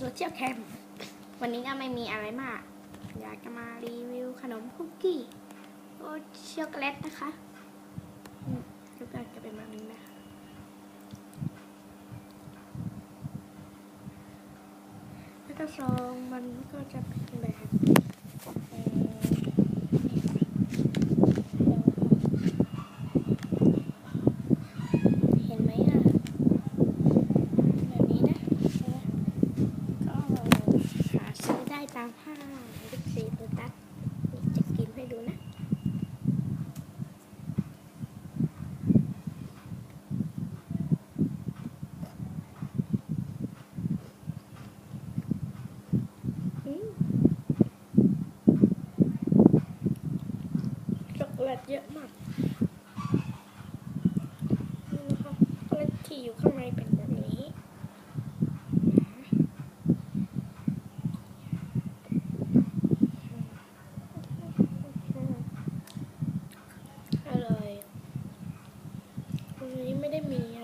โซเชียลแคมวันนี้ก็ไม่มีอะไรมาก อยากจะมารีวิวขนมคุกกี้โอช็อกโกแลตนะคะอืมรูปร่างจะเป็นแบบนี้นะคะแล้วก็ซองมันก็จะเป็น ตามห้าลูกสีโลตัสจะกินให้ดูนะช็อกโกแลตเยอะมาก Lima de Minha.